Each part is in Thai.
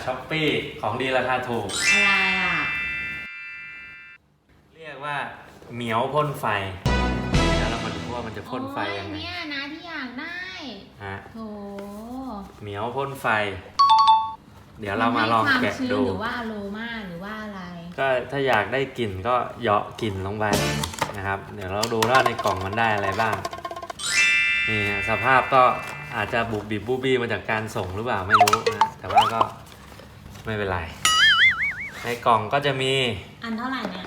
มาจากช้อปปี้ของดีราคาถูก อะไรอะ เรียกว่าเหมียวพ่นไฟแล้วเรามาดูว่ามันจะพ่นไฟยังไงโอ้เนี่ยนะที่อยากได้ฮะโถเหมียวพ่นไฟ เดี๋ยวเรามาลองแกะให้ความชื้นดู หรือว่าอโรมาหรือว่าอะไรก็ถ้าอยากได้กลิ่นก็เหยาะกลิ่นลงไปนะครับ เดี๋ยวเราดูว่าในกล่องมันได้อะไรบ้าง นี่ฮะสภาพก็อาจจะบุบบิบบูบี้มาจากการส่งหรือเปล่าไม่รู้นะ แต่ว่าก็ ไม่เป็นไร ในกล่องก็จะมีอันเท่าไหร่เนี่ย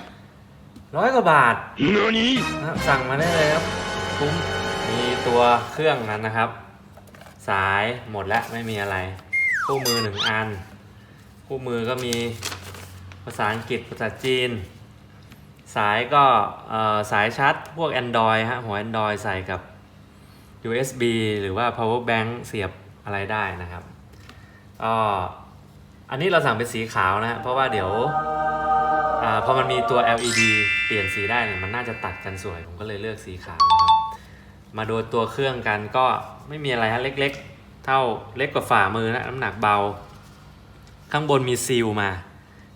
ร้อยกว่าบาท何นะครับสั่งมาได้เลยครับคุ้มมีตัวเครื่องนั้นนะครับ สายหมดแล้วไม่มีอะไร คู่มือหนึ่งอัน คู่มือก็มีภาษาอังกฤษภาษาจีน สายก็เอ่อสายชาร์จพวก Android ฮะหัว Android ใส่กับ USB หรือว่า power bank เสียบอะไรได้นะครับก็ อันนี้เราสั่งเป็นสีขาวนะฮะเพราะว่าเดี๋ยวอาพอมันมีตัว LED เปลี่ยนสีได้เนี่ยมันน่าจะตัดกันสวย ผมก็เลยเลือกสีขาวนะครับมาดูตัวเครื่องกันก็ไม่มีอะไรฮะเล็กๆ เท่าเล็กกว่าฝ่ามือนะน้ำหนักเบา ข้างบนมีซีลมา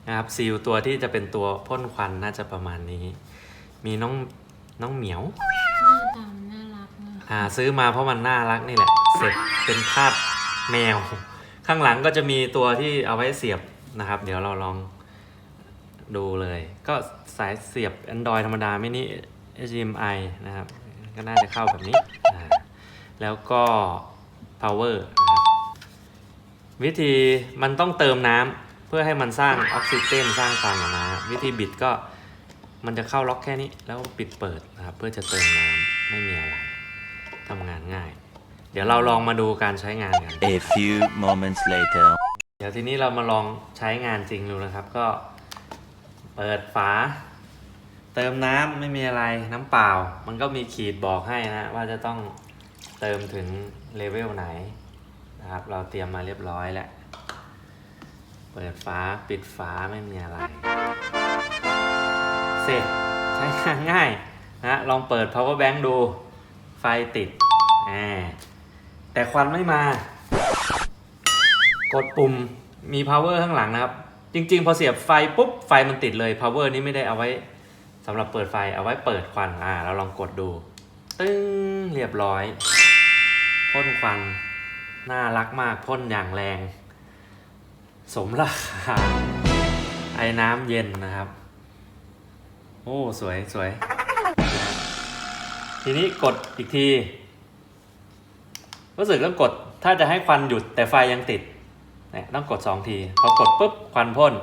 นะครับซีลตัวที่จะเป็นตัวพ่นควันน่าจะประมาณนี้ มีน้องน้องเหมียวหน้าตามันน่ารักนะอ่าซื้อมาเพราะมันน่ารักนี่แหละ เสร็จเป็นภาพแมว ข้างหลังก็จะมีตัวที่เอาไว้เสียบนะครับ เดี๋ยวเราลองดูเลย ก็สายเสียบ Android ธรรมดาไม่นี่ HDMI นะครับ ก็น่าจะเข้าแบบนี้ แล้วก็ power นะครับวิธีมันต้องเติมน้ำเพื่อให้มันสร้างออกซิเจนสร้างควันออกมาวิธีบิดก็มันจะเข้าล็อกแค่นี้แล้วปิดเปิดนะครับ เพื่อจะเติมน้ำไม่มีอะไรทำงานง่าย เดี๋ยวเราลองมาดูการใช้งานกัน A few moments later. เดี๋ยวทีนี้เรามาลองใช้งานจริงดูนะครับ ก็เปิดฝา เติมน้ำไม่มีอะไรน้ำเปล่า มันก็มีขีดบอกให้นะว่าจะต้องเติมถึงเลเวลไหนนะครับ เราเตรียมมาเรียบร้อยแล้ว เปิดฝาปิดฝาไม่มีอะไร เสร็จใช้งานง่ายนะลองเปิด power bank ดูไฟติดอ่า แต่ควันไม่มา กดปุ่มมี power ข้างหลังนะครับ จริง ๆ พอเสียบไฟปุ๊บ ไฟมันติดเลย power นี้ไม่ได้เอาไว้สำหรับเปิดไฟเอาไว้เปิดควันอ่าเราลองกดดู ตึ้งเรียบร้อยพ่นควันน่ารักมากพ่นอย่างแรง สมราคาไอ้น้ำเย็นนะครับ โอ้ สวยสวย ทีนี้กดอีกที รู้สึกต้องกดถ้าจะให้ควันหยุดแต่ไฟยังติดเนี่ยต้องกด 2 ที พอกดปุ๊บควันพ่น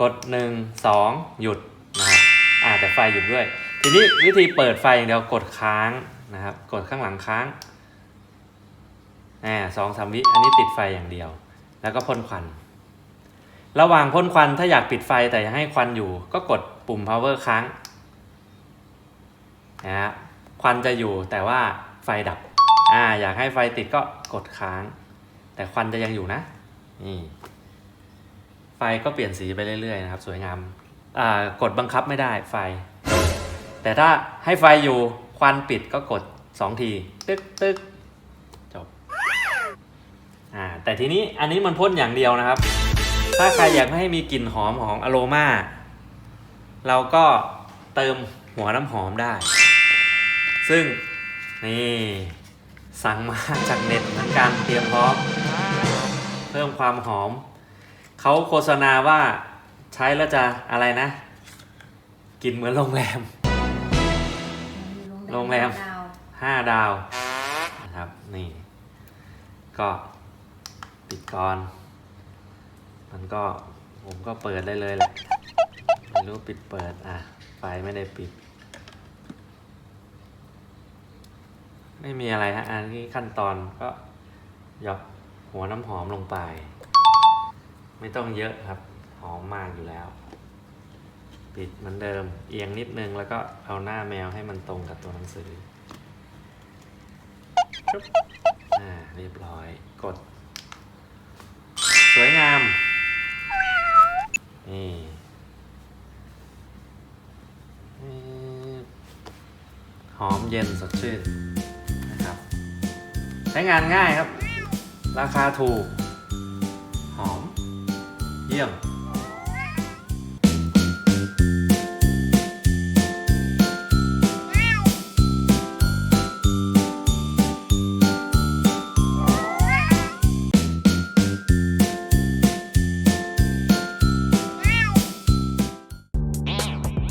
กด 1 2 หยุดนะครับอ่าแต่ไฟหยุดด้วย ทีนี้วิธีเปิดไฟอย่างเดียวกดค้างนะครับ กดข้างหลังค้างแหมสองสามวิอันนี้ติดไฟอย่างเดียว แล้วก็พ่นควัน ระหว่างพ่นควันถ้าอยากปิดไฟแต่ยากให้ควันอยู่ ก็กดปุ่ม power ค้างนะฮะควันจะอยู่แต่ว่าไฟดับ อ่าอยากให้ไฟติดก็กดค้าง แต่ควันจะยังอยู่นะนี่ไฟก็เปลี่ยนสีไปเรื่อยๆนะครับ สวยงามอ่ากดบังคับไม่ได้ไฟ แต่ถ้าให้ไฟอยู่ควันปิดก็กดสองที ตึ๊กตึ๊กจบอ่าแต่ทีนี้อันนี้มันพ่นอย่างเดียวนะครับ ถ้าใครอยากให้มีกลิ่นหอมของอโรมาเราก็เติมหัวน้ำหอมได้ ซึ่งนี่ สั่งมาจากเน็ตเหมือนกันเตรียมพร้อม เพิ่มความหอม เขาโฆษณาว่าใช้แล้วจะอะไรนะ กินเหมือนโรงแรม โรงแรม ห้าดาวนะครับ นี่ ก็ปิดก่อน มันก็ผมก็เปิดได้เลยแหละไม่รู้ปิดเปิด อะ ไฟไม่ได้ปิด ไม่มีอะไรฮะอันนี้ขั้นตอนก็หยอกหัวน้ำหอมลงไป ไม่ต้องเยอะครับ หอมมากอยู่แล้ว ปิดเหมือนเดิม เอียงนิดนึงแล้วก็เอาหน้าแมวให้มันตรงกับตัวหนังสืออ่าเรียบร้อยกด สวยงาม นี่หอมเย็นสดชื่น ใช้งานง่ายครับ ราคาถูก หอม เยี่ยม